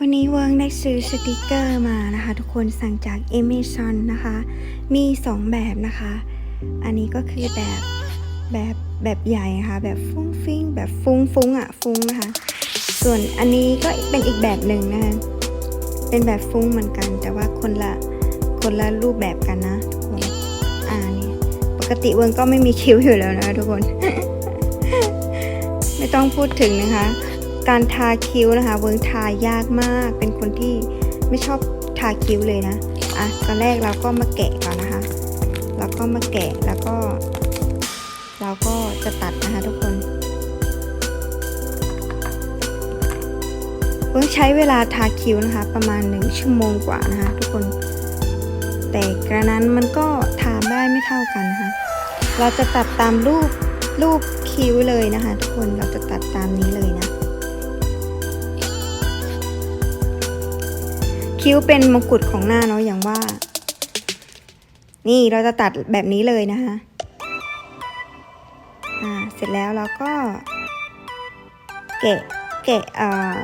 วันนี้เวิร์กได้ซื้อสติกเกอร์มานะคะ ทุกคนสั่งจาก Amazon นะคะ มี 2 แบบนะคะ อันนี้ก็คือแบบแบบแบบใหญ่นะคะแบบฟุ้งฟิ้งแบบฟุ้งฟุ้งอะฟุ้งนะคะ ส่วนอันนี้ก็เป็นอีกแบบหนึ่งนะคะเป็นแบบฟุ้งเหมือนกัน แต่ว่าคนละคนละรูปแบบกันนะทุกคนอ่านี่ปกติเวิร์กก็ไม่มีคิ้วอยู่แล้วนะคะทุกคน ไม่ต้องพูดถึงนะคะ การทาคิ้วนะคะ เวิร์กทายากมาก เป็นคนที่ไม่ชอบทาคิ้วเลยนะ อะ ตอนแรกเราก็มาแกะก่อนนะคะ เราก็มาแกะแล้วก็ เราก็จะตัดนะคะทุกคนเวิร์กใช้เวลาทาคิ้วนะคะ ประมาณหนึ่งชั่วโมงกว่านะคะทุกคน แต่กระนั้นมันก็ทาได้ไม่เท่ากันนะคะ เราจะตัดตามรูปรูปคิ้วเลยนะคะ ทุกคน เราจะตัดตามนี้เลยนะ คิ้วเป็นมงกุฎของหน้าเนาะอย่างว่า นี่เราจะตัดแบบนี้เลยนะคะอ่าเสร็จแล้วเราก็แกะแกะเอ่อ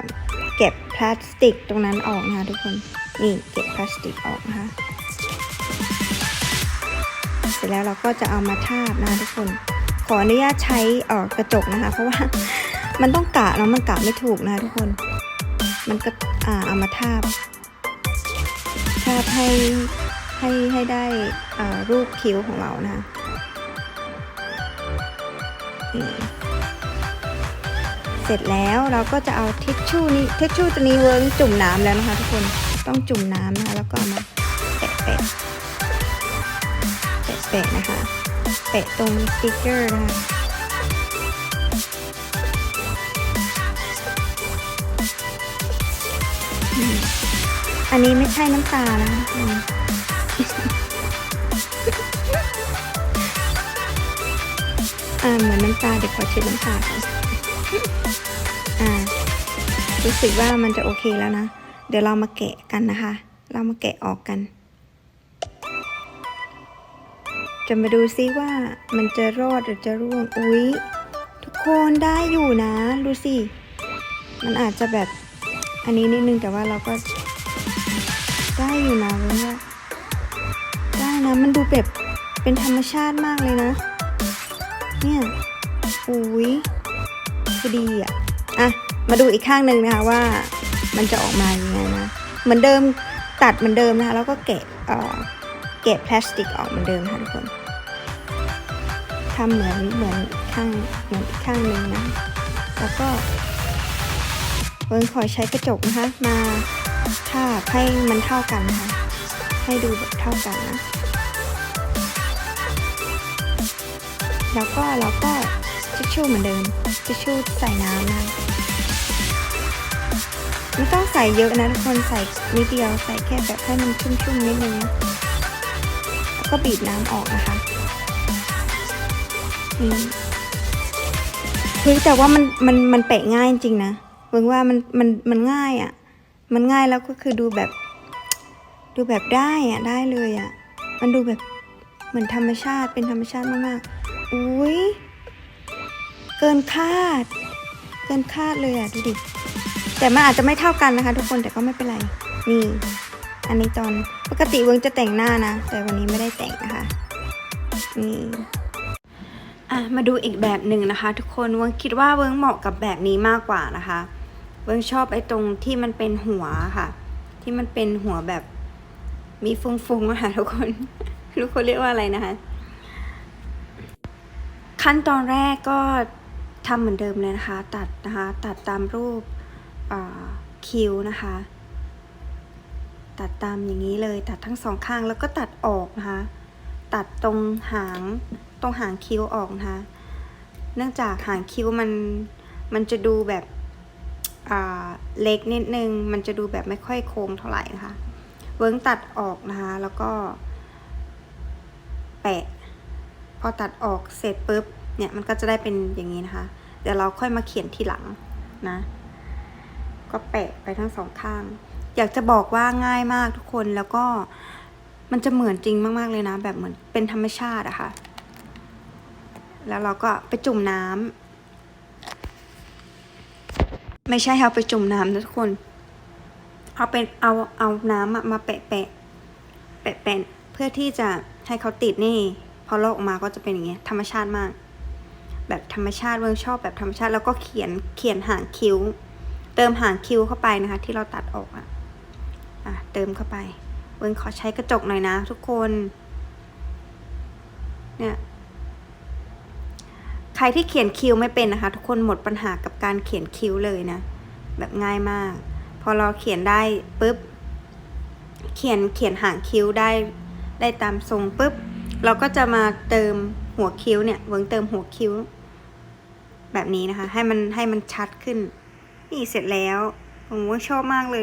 เก็บพลาสติกตรงนั้นออกนะคะทุกคนนี่เก็บพลาสติกออกนะคะเสร็จแล้วเราก็จะเอามาทาบนะคะทุกคน ขออนุญาตใช้ออกระจกนะคะ เพราะว่ามันต้องกะเนาะมันกะไม่ถูกนะคะทุกคน มันก็อ่าเอามาทาบาบให้ให้ให้ได้รูปคิ้วของเรานะคะเสร็จแล้วเราก็จะเอาทิชชู่นี้ทิชชู่ตัวนี้เวิร์กจุ่มน้ำแล้วนะคะทุกคนต้องจุ่มน้ำนะคะแล้วก็มาแปะแปะแปะแปะนะคะแปะตรงสติกเกอร์นะคะอืม อันนี้ไม่ใช่น้ำตานะคะทุกคนอ่าเหมือนน้ำตาเดี๋ยวขอเช็ดน้ำตาก่อนอ่า รู้สึกว่ามันจะโอเคแล้วนะ เดี๋ยวเรามาแกะกันนะคะ เรามาแกะออกกัน จะมาดูซิว่ามันจะรอดหรือจะร่วง อุ๊ย ทุกคนได้อยู่นะ ดูสิ มันอาจจะแบบอันนี้นิดนึงแต่ว่าเราก็ ได้อยู่นะเว้ยว่าได้นะมันดูแบบเป็นธรรมชาติมากเลยนะ เนี่ยอุ๊ยคือดีอะอะ มาดูอีกข้างหนึ่งนะคะว่ามันจะออกมายังไงนะเหมือนเดิมตัดเหมือนเดิมนะคะแล้วก็แกะเอ่อแกะพลาสติกออกเหมือนเดิมค่ะทุกคนทำเหมือนเหมือนข้างเหมือนข้างหนึ่งนะแล้วก็เวิร์นขอใช้กระจกนะคะมา ทาบให้มันเท่ากันนะคะให้ดูแบบเท่ากันนะ แล้วก็เราก็ทิชชู่เหมือนเดิมทิชชู่ใส่น้ำนะไม่ต้องใส่เยอะนะทุกคนใส่นิดเดียวใส่แค่แบบให้มันชุ่มๆนิดนึงนะแล้วก็บีบน้ำออกนะคะนี่เฮ้ยแต่ว่ามันมันมันเปะง่ายจริงนะเบิ่งว่ามันมันมันง่ายอะ่ะ มันง่ายแล้วก็คือดูแบบ ดูแบบได้อะได้เลยอะ่ะมันดูแบบเหมือนธรรมชาติเป็นธรรมชาติมากๆอุ้ยเกินคาด เกินคาดเลยอะดูดิแต่มันอาจจะไม่เท่ากันนะคะ ทุกคนแต่ก็ไม่เป็นไรนี่อันนี้ตอนปกติเวิร์กจะแต่งหน้านะ แต่วันนี้ไม่ได้แต่งนะคะนี่อะมาดูอีกแบบหนึ่งนะคะ ทุกคนเวิร์กคิดว่าเวิร์กเหมาะกับแบบนี้มากกว่านะคะ เวิร์กชอบไอ้ตรงที่มันเป็นหัวค่ะ ที่มันเป็นหัวแบบมีฟุ้งๆนะคะทุกคนทุกคนเรียกว่าอะไรนะคะ ขั้นตอนแรกก็ทำเหมือนเดิมเลยนะคะ ตัดนะคะ ตัดตามรูปคิ้วนะคะ ตัดตามอย่างนี้เลย ตัดทั้งสองข้างแล้วก็ตัดออกนะคะ ตัดตรงหางตรงหางคิ้วออกนะคะ เนื่องจากหางคิ้วมันมันจะดูแบบ เล็กนิดนึง มันจะดูแบบไม่ค่อยโค้งเท่าไหร่นะคะ เวิ้งตัดออกนะคะ แล้วก็ แปะ พอตัดออกเสร็จปุ๊บ เนี่ยมันก็จะได้เป็นอย่างนี้นะคะ เดี๋ยวเราค่อยมาเขียนทีหลังนะ ก็แปะไปทั้งสองข้าง อยากจะบอกว่าง่ายมากทุกคน แล้วก็มันจะเหมือนจริงมาก ๆ เลยนะ แบบเหมือนเป็นธรรมชาติอะคะ่ะ แล้วเราก็ไปจุ่มน้ำ ไม่ใช่เอาไปจุ่มน้ำนะทุกคน เอาเป็นเอาเอาน้ำมาแปะแปะแปะแปะเพื่อที่จะให้เขาติดนี่ พอลอกออกมาก็จะเป็นอย่างเงี้ยธรรมชาติมาก แบบธรรมชาติเวิร์กชอบแบบธรรมชาติแล้วก็เขียนเขียนหางคิ้ว เติมหางคิ้วเข้าไปนะคะ ที่เราตัดออกอะอะเติมเข้าไปเวิร์กขอใช้กระจกหน่อยนะ ทุกคน เนี่ย ใครที่เขียนคิ้วไม่เป็นนะคะ ทุกคนหมดปัญหากับการเขียนคิ้วเลยนะ แบบง่ายมาก พอเราเขียนได้ปุ๊บ เขียนเขียนหางคิ้วได้ ได้ตามทรงปุ๊บ เราก็จะมาเติมหัวคิ้วเนี่ยเวิร์กเติมหัวคิ้ว แบบนี้นะคะ ให้มันให้มันชัดขึ้น นี่เสร็จแล้วผมว่าชอบมากเลย